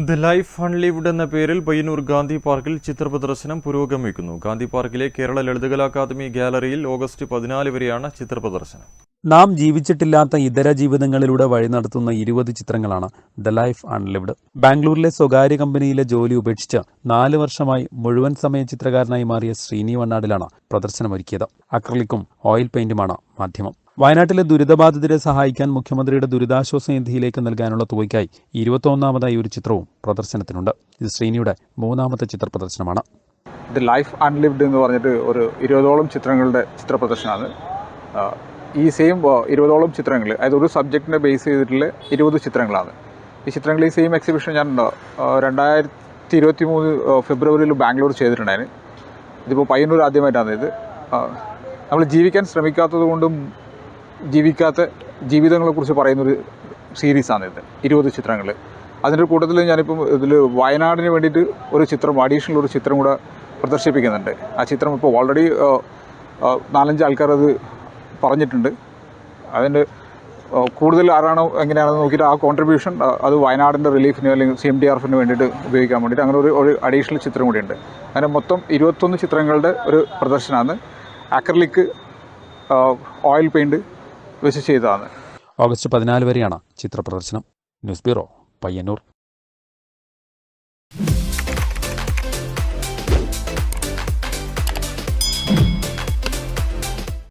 The life അൺലിവ്ഡ് എന്ന പേരിൽ പയ്യന്നൂർ ഗാന്ധി പാർക്കിൽ ചിത്രപ്രദർശനം പുരോഗമിക്കുന്നു. ഗാന്ധി പാർക്കിലെ കേരള ലളിതകലാ അക്കാദമി ഗാലറിയിൽ ഓഗസ്റ്റ് പതിനാല് വരെയാണ് ചിത്രപ്രദർശനം. നാം ജീവിച്ചിട്ടില്ലാത്ത ഇതര ജീവിതങ്ങളിലൂടെ വഴി നടത്തുന്ന ഇരുപത് ചിത്രങ്ങളാണ് ദ ലൈഫ് അൺലിവ്ഡ് ബാംഗ്ലൂരിലെ സ്വകാര്യ കമ്പനിയിലെ ജോലി ഉപേക്ഷിച്ച് നാല് വർഷമായി മുഴുവൻ സമയ ചിത്രകാരനായി മാറിയ ശ്രീനി വണ്ണാടിലാണ് പ്രദർശനമൊരുക്കിയത്. അക്രലിക്കും ഓയിൽ പെയിന്റുമാണ് മാധ്യമം. വയനാട്ടിലെ ദുരിതബാധിതരെ സഹായിക്കാൻ മുഖ്യമന്ത്രിയുടെ ദുരിതാശ്വാസ നിധിയിലേക്ക് നൽകാനുള്ള തുകയ്ക്കായി ഇരുപത്തൊന്നാമതായി ഒരു ചിത്രവും പ്രദർശനത്തിനുണ്ട്. ഇത് ശ്രീനിയുടെ മൂന്നാമത്തെ ചിത്ര പ്രദർശനമാണ് ഇത് ലൈഫ് അൺലിവ്ഡ് എന്ന് പറഞ്ഞിട്ട് ഒരു ഇരുപതോളം ചിത്രങ്ങളുടെ ചിത്ര പ്രദർശനമാണ് ഈ സെയിം ഇരുപതോളം ചിത്രങ്ങൾ അതായത് ഒരു സബ്ജക്റ്റിനെ ബേസ് ചെയ്തിട്ടുള്ള ഇരുപത് ചിത്രങ്ങളാണ്. ഈ ചിത്രങ്ങൾ ഈ സെയിം എക്സിബിഷൻ ഞാൻ രണ്ടായിരത്തി ഇരുപത്തി മൂന്ന് ഫെബ്രുവരിയിൽ ബാംഗ്ലൂർ ചെയ്തിട്ടുണ്ടായിരുന്നു. ഇതിപ്പോൾ പയ്യന്നൂർ ആദ്യമായിട്ടാണ് ഇത്. നമ്മൾ ജീവിക്കാൻ ശ്രമിക്കാത്തത് കൊണ്ടും ജീവിക്കാത്ത ജീവിതങ്ങളെക്കുറിച്ച് പറയുന്നൊരു സീരീസാണ് ഇത്. ഇരുപത് ചിത്രങ്ങൾ അതിന്റെ കൂട്ടത്തിൽ ഞാനിപ്പം ഇതിൽ വയനാടിന് വേണ്ടിയിട്ട് ഒരു ചിത്രം അഡീഷണൽ ഒരു ചിത്രം കൂടെ പ്രദർശിപ്പിക്കുന്നുണ്ട്. ആ ചിത്രം ഇപ്പോൾ ഓൾറെഡി നാലഞ്ച് ആൾക്കാർ അത് പറഞ്ഞിട്ടുണ്ട്. അതിന്റെ കൂടുതൽ ആരാണോ എങ്ങനെയാണെന്ന് നോക്കിയിട്ട് ആ കോൺട്രിബ്യൂഷൻ അത് വയനാടിന്റെ റിലീഫിന് അല്ലെങ്കിൽ സി എം ഡി ആർഫിന് വേണ്ടിയിട്ട് ഉപയോഗിക്കാൻ വേണ്ടിയിട്ട് അങ്ങനെ ഒരു അഡീഷണൽ ചിത്രം കൂടിയുണ്ട്. അങ്ങനെ മൊത്തം ഇരുപത്തൊന്ന് ചിത്രങ്ങളുടെ ഒരു പ്രദർശനമാണ്. അക്രലിക് ഓയിൽ പെയിന്റ് വെച്ച് ചെയ്തതാണ്. ഓഗസ്റ്റ് പതിനാല് വരെയാണ് ചിത്രപ്രദർശനം. News bureau Payyanur.